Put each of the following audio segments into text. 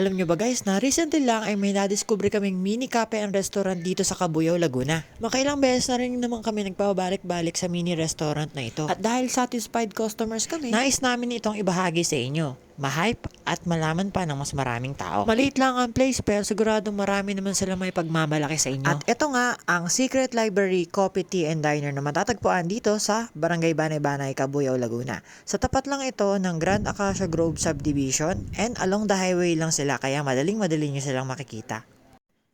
Alam nyo ba guys na recently lang ay may nadiskubre kaming mini cafe and restaurant dito sa Cabuyao, Laguna. Makailang beses na rin naman kami nagpabalik-balik sa mini restaurant na ito. At dahil satisfied customers kami, nais namin itong ibahagi sa inyo. Ma-hype at malaman pa ng mas maraming tao. Maliit lang ang place pero siguradong marami naman sila may pagmamalaki sa inyo. At ito nga ang Secret Library Coffee Tea and Diner na matatagpuan dito sa Barangay Banay-Banay, Cabuyao, Laguna. Sa tapat lang ito ng Grand Acacia Grove Subdivision and along the highway lang sila kaya madaling-madali nyo silang makikita.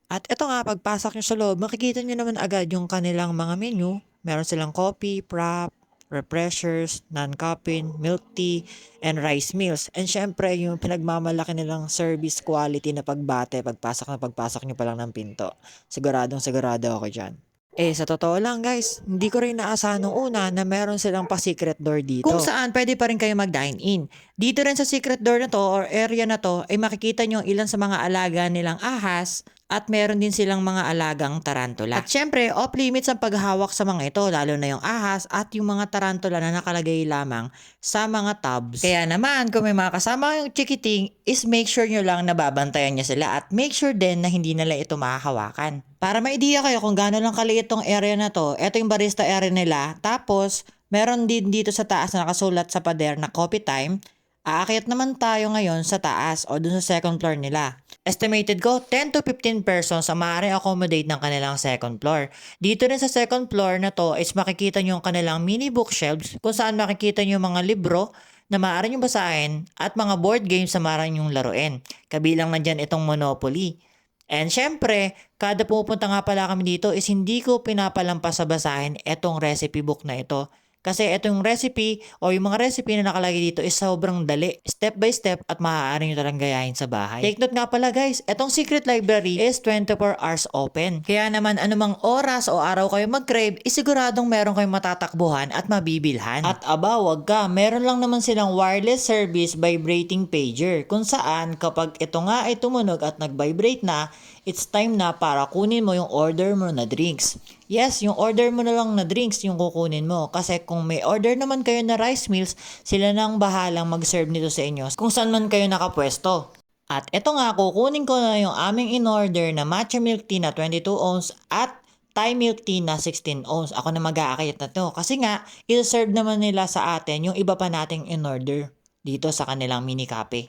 At ito nga, pagpasok nyo sa loob, makikita nyo naman agad yung kanilang mga menu. Meron silang coffee, prop, refreshers, non-caffeine, milk tea, and rice meals. And syempre, yung pinagmamalaki nilang service quality na pagbate, pagpasok na pagpasok nyo pa lang ng pinto. Siguradong sigurado ako dyan. Eh, sa totoo lang guys, hindi ko rin naasahan nung una na meron silang pa secret door dito. Kung saan, pwede pa rin kayo mag-dine in. Dito rin sa secret door na to or area na to, ay makikita nyo ilan sa mga alaga nilang ahas at meron din silang mga alagang tarantula. At syempre, off limits ang paghawak sa mga ito, lalo na yung ahas at yung mga tarantula na nakalagay lamang sa mga tubs. Kaya naman, kung may mga kasama yung chikiting, is make sure nyo lang na babantayan nyo sila at make sure din na hindi nila ito makahawakan. Para may idea kayo kung gaano lang kaliit tong area na to, ito yung barista area nila, tapos meron din dito sa taas na nakasulat sa pader na coffee time, Aakyat naman tayo ngayon sa taas o dun sa second floor nila. Estimated ko, 10 to 15 persons ang maaaring accommodate ng kanilang second floor. Dito rin sa second floor na to is makikita nyo yung kanilang mini bookshelves kung saan makikita nyo mga libro na maaari nyo basahin at mga board games na maaari nyo laruin. Kabilang na dyan itong Monopoly. And syempre, kada pupunta nga pala kami dito is hindi ko pinapalampas sa basahin itong recipe book na ito. Kasi ito yung recipe o yung mga recipe na nakalagay dito is sobrang dali. Step by step at maaari nyo talagang gayahin sa bahay. Take note nga pala guys, itong secret library is 24 hours open. Kaya naman anumang oras o araw kayo mag-crave, isiguradong meron kayong matatakbuhan at mabibilhan. At aba, wag ka, meron lang naman silang wireless service vibrating pager kung saan kapag ito nga ay tumunog at nag-vibrate na, it's time na para kunin mo yung order mo na drinks. Yes, yung order mo na lang na drinks yung kukunin mo. Kasi kung may order naman kayo na rice meals, sila nang bahalang mag-serve nito sa inyo kung saan man kayo nakapwesto. At eto nga, kukunin ko na yung aming in-order na matcha milk tea na 22 ounce at Thai milk tea na 16 ounce. Ako na mag-aakit na to. Kasi nga, i-serve naman nila sa atin yung iba pa nating in-order dito sa kanilang mini cafe.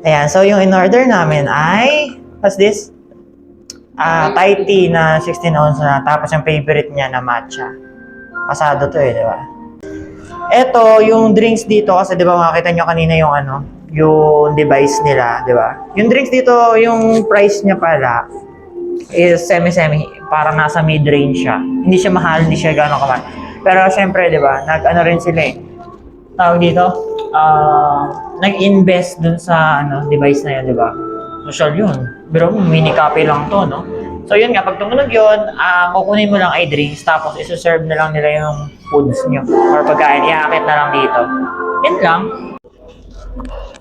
Ayan, so yung in-order namin ay, what's this? Ah, Thai tea na 16 ounce na, tapos yung favorite niya na matcha. Pasado to eh, di ba? Ito, yung drinks dito, kasi di ba makita nyo kanina yung ano, yung device nila, di ba? Yung drinks dito, yung price niya pala, is semi-semi, parang nasa mid-range siya. Hindi siya mahal, hindi siya gano'ng kamahal. Pero syempre, di ba, nag-ano rin sila eh, tawag dito, ah, nag-invest dun sa ano, device na yun, di ba? Social yun. Pero mini copy lang to, no? So yun nga, pag tumunog yun, ang kukunin mo lang ay drinks, tapos isuserve na lang nila yung foods nyo or pagkain, iaakit na lang dito. Yun lang.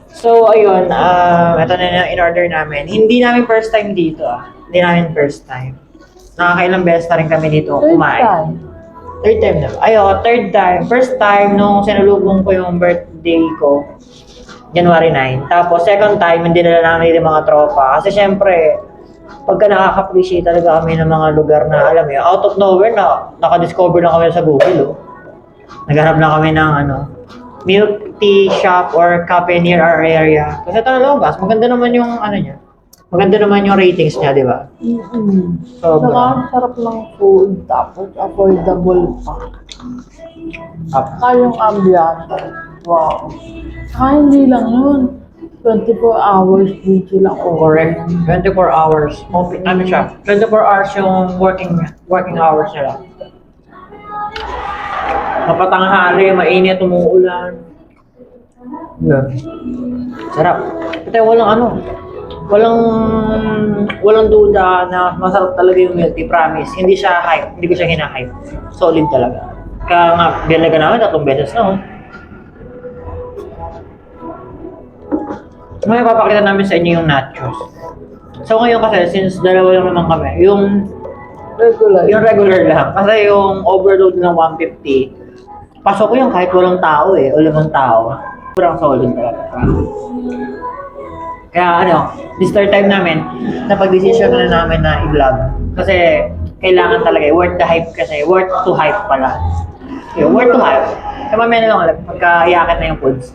So, ayun, ah ito na yung in-order namin. Hindi namin first time dito, ah. Hindi namin first time. Nakakailang beses na rin kami dito kumain. Third time na. Ay, oo, third time. First time, nung sinulubong ko yung birthday ko, January 9. Tapos, second time, hindi na namin yung mga tropa. Kasi syempre, pagka nakaka-appreciate talaga kami ng mga lugar na, alam mo out of nowhere na, nakadiscover lang kami sa Google, oh. Naghanap lang kami ng, ano, milk tea shop or cafe near our area. Kasi ito na maganda naman yung, ano niya, maganda naman yung ratings niya, di ba? Mm-hmm. Sobra. Saka ang sarap ng food, tapos affordable pa. Up. Saka yung ambiance. Wow. Saka hindi lang yun. 24 hours din sila Correct. 24 hours. Open, ano siya? 24 hours yung working working hours nila. Mapatanghali, mainit, umuulan. Yeah. Sarap. Ito walang ano, walang walang duda na masarap talaga yung milk tea, promise. Hindi siya hype, hindi ko siya hina-hype. Solid talaga. Kaya nga, binaga namin tatlong beses na, oh. Ngayon, papakita namin sa inyo yung nachos. So ngayon kasi, since dalawa lang naman kami, yung regular. yung regular lang. Kasi yung overload ng 150, Pasok ko yan kahit walang tao eh, o limang tao. Sobrang solid talaga. Kaya ano, third time namin, napag-decision na namin na i-vlog. Kasi kailangan talaga eh, worth the hype kasi, worth to hype pala. Yung worth to hype. Kaya mamaya na lang ulit, pagka-iakit na yung foods.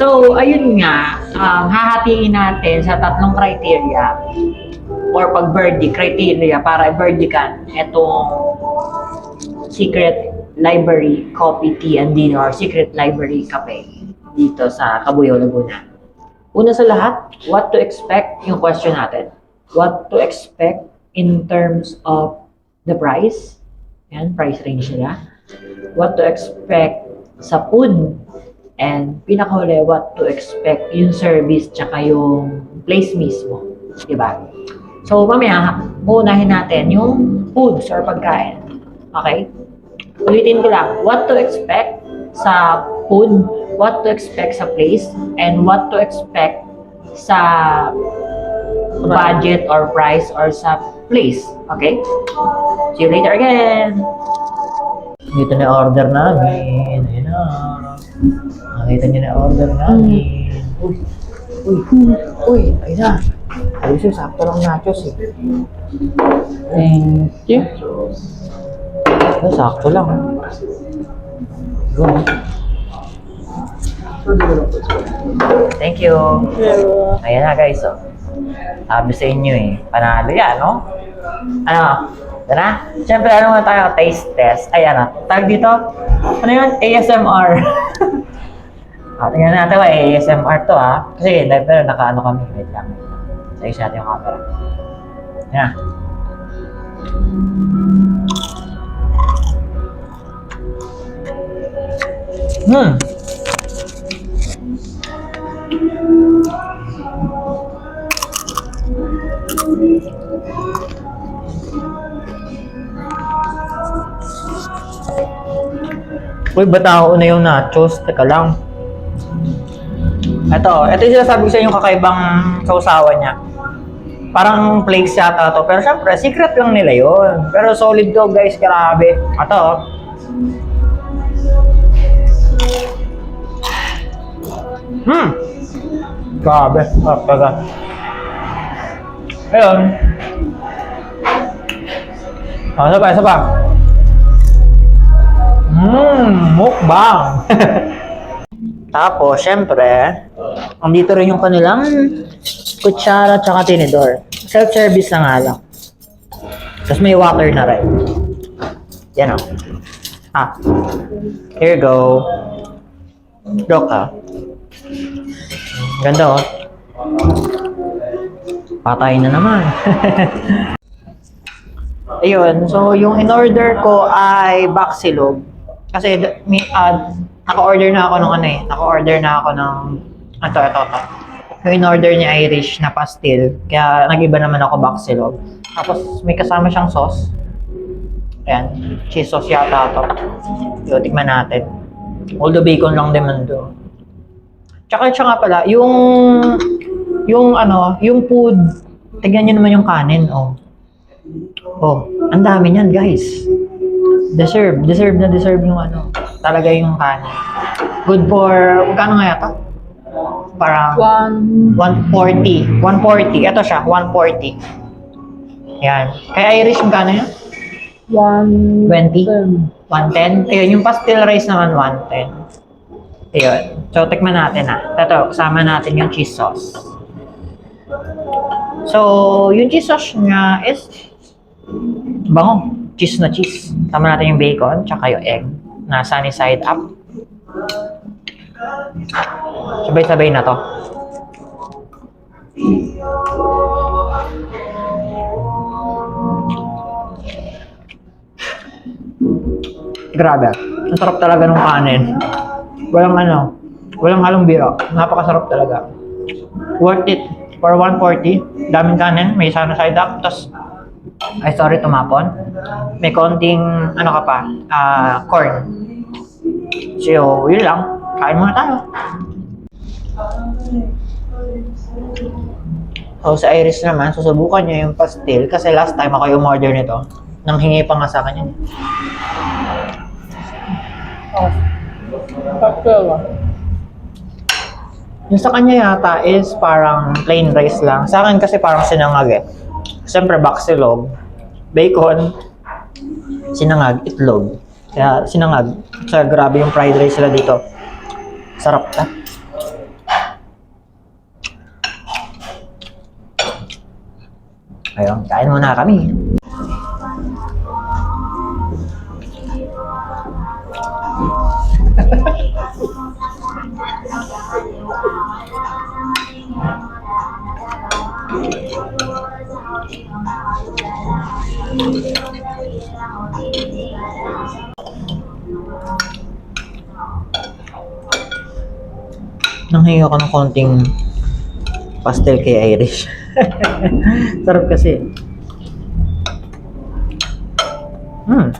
So, ayun nga, um, hahatiin natin sa tatlong criteria or pag birdie criteria para birdie ka itong secret library coffee, tea, and dinner or secret library cafe dito sa Cabuyao, Laguna. Una sa lahat, what to expect yung question natin. What to expect in terms of the price. Yan, price range nila. What to expect sa food. And pinakahuli, what to expect yung service tsaka yung place mismo. Diba? So, mamaya, uunahin natin yung foods or pagkain. Okay? Ulitin ko lang, what to expect sa food, what to expect sa place, and what to expect sa budget or price or sa place. Okay? See you later again! Dito na order namin. Ayun na. Nakita niyo na order namin. Uy! Uy! Uy! Ayun na. Ayun siya, sakto lang nachos eh. Thank you. Ay, sakto lang. Thank you. Ayan na guys, oh. Sabi sa inyo eh, panalo yan, no? Ano? Ito na? Siyempre, ano nga tayo? Taste test. Ay, ano? Tag dito? Ano yun? ASMR. ah, tingnan natin ba, ASMR to ha. Kasi, dahil pero naka-ano kami. Wait lang. Sa natin yung camera. Yan. Hmm. Uy, ba't na yung nachos? Teka lang. Ito, ito yung sinasabi ko sa inyo kakaibang sausawan niya. Parang flakes yata to. Pero syempre, secret lang nila yon. Pero solid to guys, grabe. Ito, Hmm. Grabe. Sarap talaga. Ayun. Oh, isa pa, isa pa. Mmm, mukbang. Tapos, syempre, andito rin yung kanilang kutsara at tinidor. Self-service na nga lang. Tapos may water na rin. Yan o. Ah. Here you go. Joke ah. Ganda oh. Patay na naman. Ayun, so yung in-order ko ay baksilog. Kasi mi, ah, naka-order na ako ng ano eh. Naka-order na ako ng ito, ito, ito. Yung in-order niya Irish na pastil. Kaya nag-iba naman ako baksilog. Tapos may kasama siyang sauce. Ayan, cheese sauce yata ito. Yung tikman natin. Although bacon lang din man doon. Tsaka siya nga pala, yung yung ano, yung food, tignan niyo naman yung kanin, oh. Oh, ang dami niyan, guys. Deserve, deserve na deserve yung ano, talaga yung kanin. Good for, magkano nga yata? Parang One. 140. 140. Ito siya, 140. Yan. Kaya Irish, magkano yan? One. 20? 110? Ayun, yung pastel rice naman 110. Ayun. So, tikman natin ah. Ito, kasama natin yung cheese sauce. So, yung cheese sauce niya is bango. Cheese na cheese. Tama natin yung bacon, tsaka yung egg na sunny side up. Sabay-sabay na to. Grabe. Ang sarap talaga ng kanin. Walang ano, walang halong biro. Napakasarap talaga. Worth it. For 140, daming kanin, may sana side up, tapos ay sorry tumapon. May konting ano ka pa, ah corn. So, yun lang. Kain muna tayo. So, sa Iris naman, susubukan niya yung pastil kasi last time ako yung order nito. Nang hingi pa nga sa kanya. Oh. Pagkawa. Yung sa kanya yata is parang plain rice lang. Sa akin kasi parang sinangag eh. Siyempre, baksilog, bacon, sinangag, itlog. Kaya sinangag. Kaya grabe yung fried rice sila dito. Sarap na. Ayun, kain muna kami. Nanghingi ako ng konting pastel kay Irish. Sarap kasi. Hmm.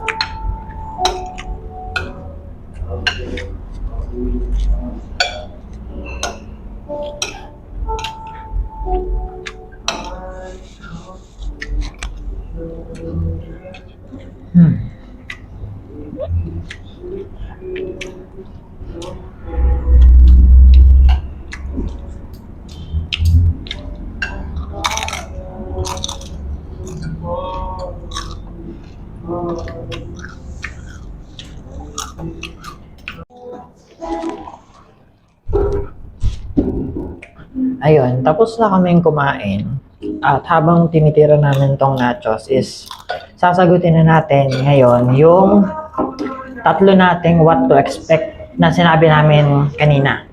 Ayun, tapos na kaming kumain. At habang tinitira namin tong nachos is sasagutin na natin ngayon yung tatlo nating what to expect na sinabi namin kanina.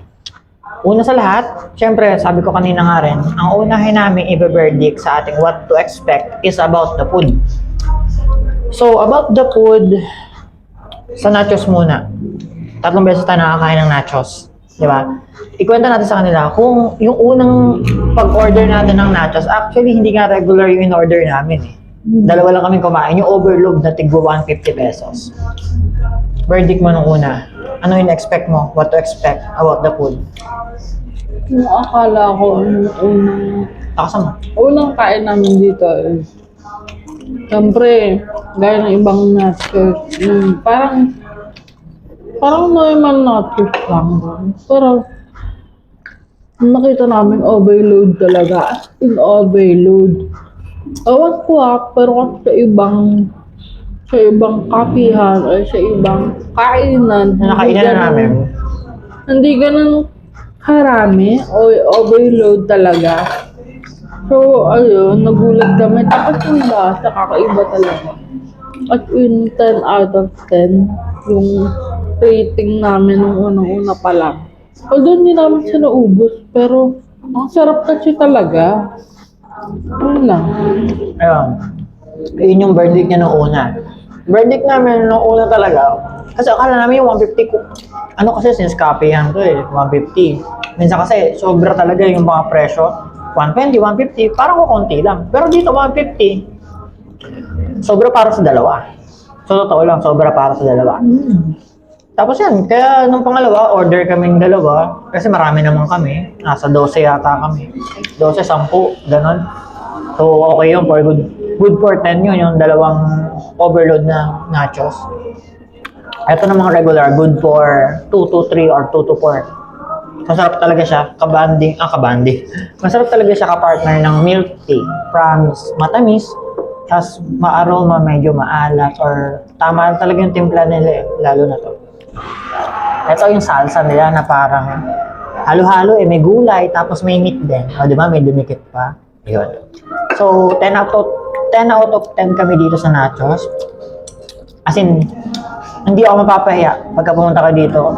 Una sa lahat, syempre sabi ko kanina nga rin, ang unahin namin i-verdict sa ating what to expect is about the food. So, about the food, sa nachos muna. Tatlong beses tayo nakakain ng nachos. Di ba? Ikwento natin sa kanila kung yung unang pag-order natin ng nachos, actually hindi nga regular yung in-order namin eh. Dalawa lang kami kumain, yung overload na tigbo 150 pesos. Verdict mo nung una. Ano yung expect mo? What to expect about the food? Yung akala ko, yung unang, Takasan mo. unang kain namin dito is, siyempre, gaya ng ibang nachos, yung parang, parang normal nachos lang. Pero, nakita namin overload talaga, in overload. Awan ko ah, pero sa ibang, sa ibang kapihan, or sa ibang kainan, nakainan na namin. hindi ganun karami o overload talaga. So, ayun, nagulat kami. Tapos yung lasa, kakaiba talaga. At in 10 out of 10, yung rating namin nung unang-una pa lang. Although hindi namin siya naubos, pero ang sarap kasi talaga. Yun lang. Ayun. Yun yung verdict niya nung una. Verdict namin nung una talaga, kasi akala namin yung 150 ko. Ano kasi since copyhan to eh, 150. Minsan kasi sobra talaga yung mga presyo. 120, 150, parang kukunti lang. Pero dito 150, sobra para sa dalawa. So totoo lang, sobra para sa dalawa. Tapos yan, kaya nung pangalawa, order kaming dalawa. Kasi marami naman kami. Nasa 12 yata kami. 12, 10, ganon. So, okay yun for good. Good for 10 yun, yung dalawang overload na nachos. Ito na mga regular, good for 2 to 3 or 2 to 4. Masarap talaga siya, kabanding, ah kabanding. Masarap talaga siya kapartner ng milk tea. Promise, matamis, tas maaroma, medyo maalat, or tama talaga yung timpla nila eh, lalo na to. Ito yung salsa nila na parang halo-halo eh, may gulay, tapos may meat din. O, di ba? May dumikit pa. Yun. So, 10 out of 10 out of 10 kami dito sa nachos. As in, hindi ako mapapahiya pagka pumunta ka dito.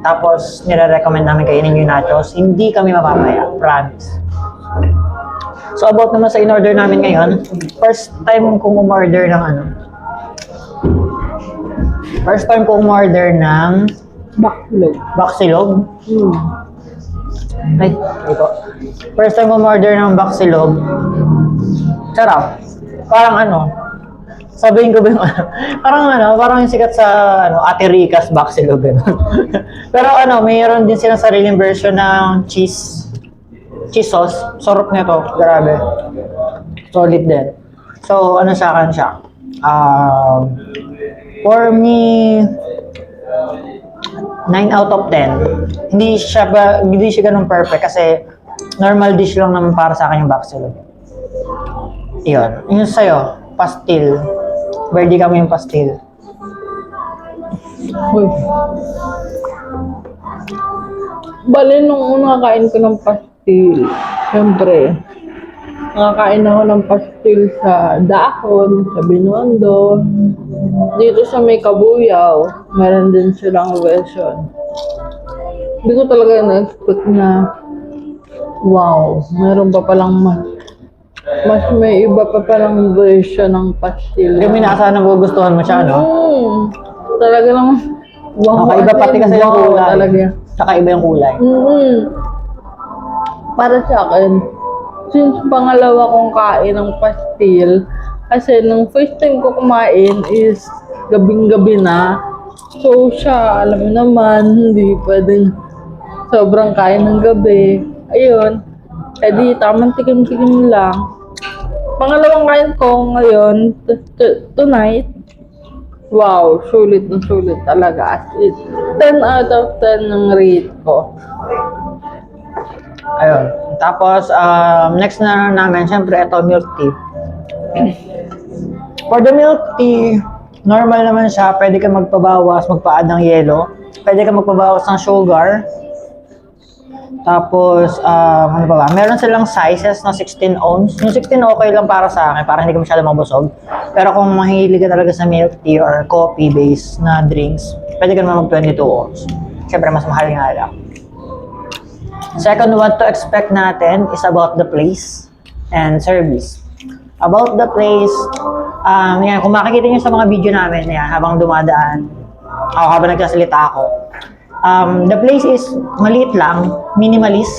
Tapos, nire-recommend namin kainin yung nachos. Hindi kami mapapahiya. Promise. So, about naman sa in-order namin ngayon, first time kong umorder ng ano. First time kong umorder ng Backlog. baksilog. Hmm. Ay, ito. First time kong order ng baksilog. Sarap. Parang ano, sabihin ko ba yung ano, parang ano, parang yung sikat sa ano, Ate Rica's baksilog. Pero ano, mayroon din silang sariling version ng cheese cheese sauce. Sarap nito. Grabe. Solid din. So, ano sa akin siya? Um, for me, 9 out of 10. Hindi siya ba, hindi siya ganun perfect kasi normal dish lang naman para sa akin yung baksilog. Yun. Yung sa'yo, pastil. Birthday kami yung pastil. Uy. Bale, nung una kain ko ng pastil, syempre, nakakain ako ng pastil sa dahon, sa binondo. Dito sa may kabuyaw, meron din silang version. Hindi ko talaga na-expect na, wow, meron pa palang mas, mas may iba pa palang version ng pastil. Yung minasa na gugustuhan mo siya, no? Mm, talaga naman, wow. Kakaiba as pati kasi yung wow kulay. Talaga. Kakaiba yung kulay. mm Para sa akin, since pangalawa kong kain ng pastil, kasi nung first time ko kumain is gabing-gabi na. So siya, alam mo naman, hindi pwedeng sobrang kain ng gabi. Ayun. Eh di, tamang tikim-tikim lang. Pangalawang kain ko ngayon, tonight, Wow, sulit na sulit talaga. As in, 10 out of 10 ng rate ko. Ayun. Tapos, um, next na namin, syempre, ito, milk tea. For the milk tea, normal naman siya. Pwede ka magpabawas, magpa-add ng yelo. Pwede ka magpabawas ng sugar. Tapos, um, ano pa ba? Meron silang sizes na 16 ounce. Yung 16 okay lang para sa akin, para hindi ka masyado mabusog. Pero kung mahilig ka talaga sa milk tea or coffee-based na drinks, pwede ka naman mag 22 ounce. Siyempre, mas mahal nga lang. Second, what to expect natin is about the place and service. About the place, um, yan, kung makikita nyo sa mga video namin, yan, habang dumadaan, ako habang nagsasalita ako, um, the place is maliit lang, minimalist,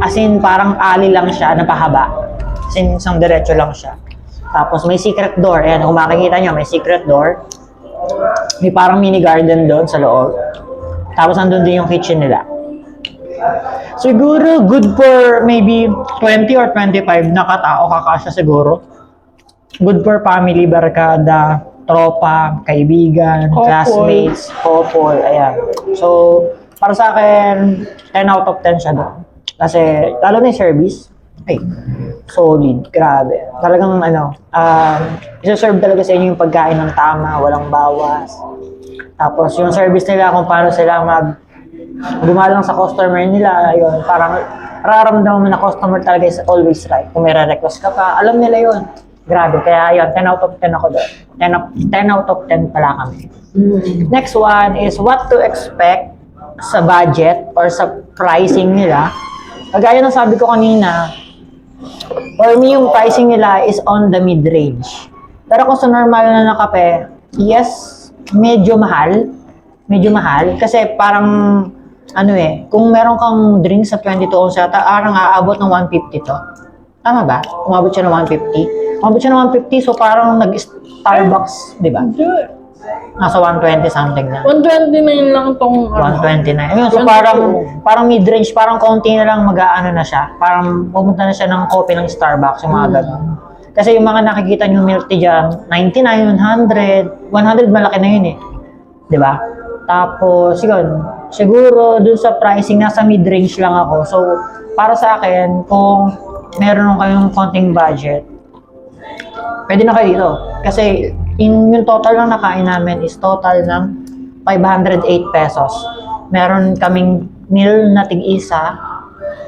as in parang ali lang siya, napahaba. As in, isang diretso lang siya. Tapos may secret door, ayan, kung makikita nyo, may secret door. May parang mini garden doon sa loob. Tapos andun din yung kitchen nila. Siguro good for maybe 20 or 25 na katao kakasya siguro. Good for family, barkada, tropa, kaibigan, Couple. classmates, couple, ayan. So, para sa akin, 10 out of 10 siya doon. Kasi, lalo na yung service, ay, solid, grabe. Talagang ano, um, isa-serve talaga sa inyo yung pagkain ng tama, walang bawas. Tapos, yung service nila, kung paano sila mag gumalang sa customer nila, ayun, parang nararamdaman mo na customer talaga is always right. Kung may request ka pa, alam nila yun. Grabe, kaya ayun, 10 out of 10 ako doon. 10, of- 10 out of 10 pala kami. Next one is what to expect sa budget or sa pricing nila. Kagaya ng sabi ko kanina, for me yung pricing nila is on the mid-range. Pero kung sa normal na na kape, yes, medyo mahal. Medyo mahal. Kasi parang, ano eh, kung meron kang drink sa 22 ounce yata, parang aabot ng 150 to. Tama ba? Umabot siya ng 150. Umabot siya ng 150, so parang nag-Starbucks, di ba? Nasa 120 something na. 129 lang tong ano. 129. Ayun, so 122. parang parang mid-range, parang konti na lang mag-aano na siya. Parang pumunta na siya ng coffee ng Starbucks, yung mga ganun. Kasi yung mga nakikita niyo milk tea dyan, 99, 100, 100 malaki na yun eh. 'Di ba? Tapos, yun, siguro dun sa pricing, nasa mid-range lang ako. So, para sa akin, kung meron kayong konting budget, pwede na kayo dito. Kasi in yung total lang nakain namin is total ng 508 pesos. Meron kaming meal na tig-isa,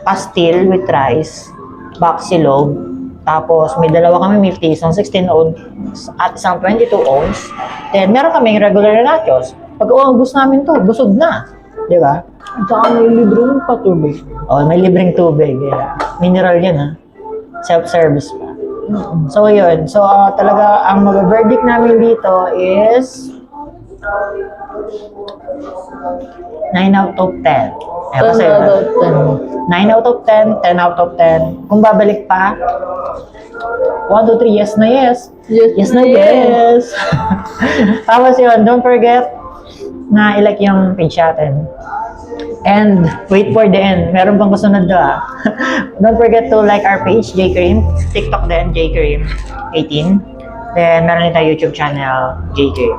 pastil with rice, baksilog, tapos may dalawa kami milk tea, isang 16 ounce at isang 22 ounce. Then meron kaming regular na nachos. Pag oh, gusto namin to, busog na. Di ba? At saka may libreng patubig. Oh, may libreng tubig. Yeah. Mineral yun ha. Self-service pa. So, yun. So, ah, talaga, ang mag-verdict namin dito is 9 out of 10. Eh, 10 kasi, out of 9 out of 10, 10 out of 10. Kung babalik pa, 1, 2, 3, yes na yes. Yes, Yes na yes. Tapos yun, don't forget na ilike yung page natin. And wait for the end. Meron pang kasunod doon ah. Don't forget to like our page, J Cream. TikTok din, J Cream 18. Then meron din tayo YouTube channel, J Cream.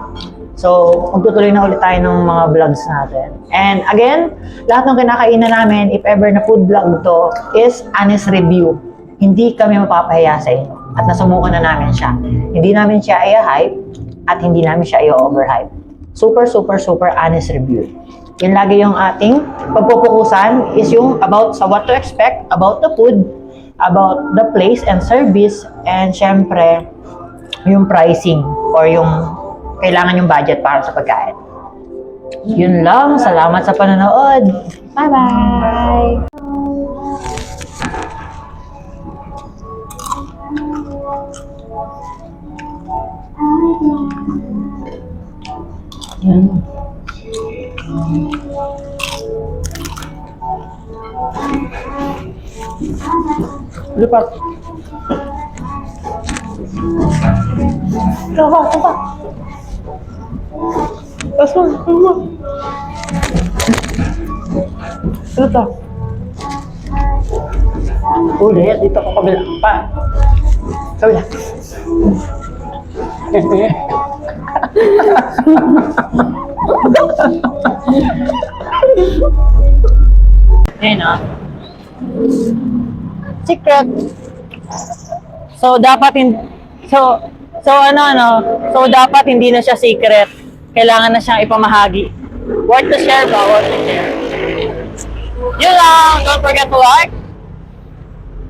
So, magtutuloy na ulit tayo ng mga vlogs natin. And again, lahat ng kinakainan namin, if ever na food vlog to, is honest review. Hindi kami mapapahiya sa inyo. At nasumukan na namin siya. Hindi namin siya i-hype at hindi namin siya i-overhype. Super, super, super honest review. Yun lagi yung ating pagpupukusan is yung about sa what to expect about the food, about the place and service, and syempre, yung pricing or yung kailangan yung budget para sa pagkain. Yun lang. Salamat sa panonood. Bye-bye! Lipat. Kaba, kaba. Asan? Ano? Ito. Ulit, dito ko kabila. Pa. Kabila. Ayun ah. Secret. So dapat hin so so ano ano, so dapat hindi na siya secret. Kailangan na siyang ipamahagi. Worth to share ba? Worth to share. Yun lang. Don't forget to like,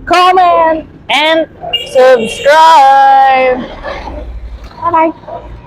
comment, and subscribe. Bye-bye.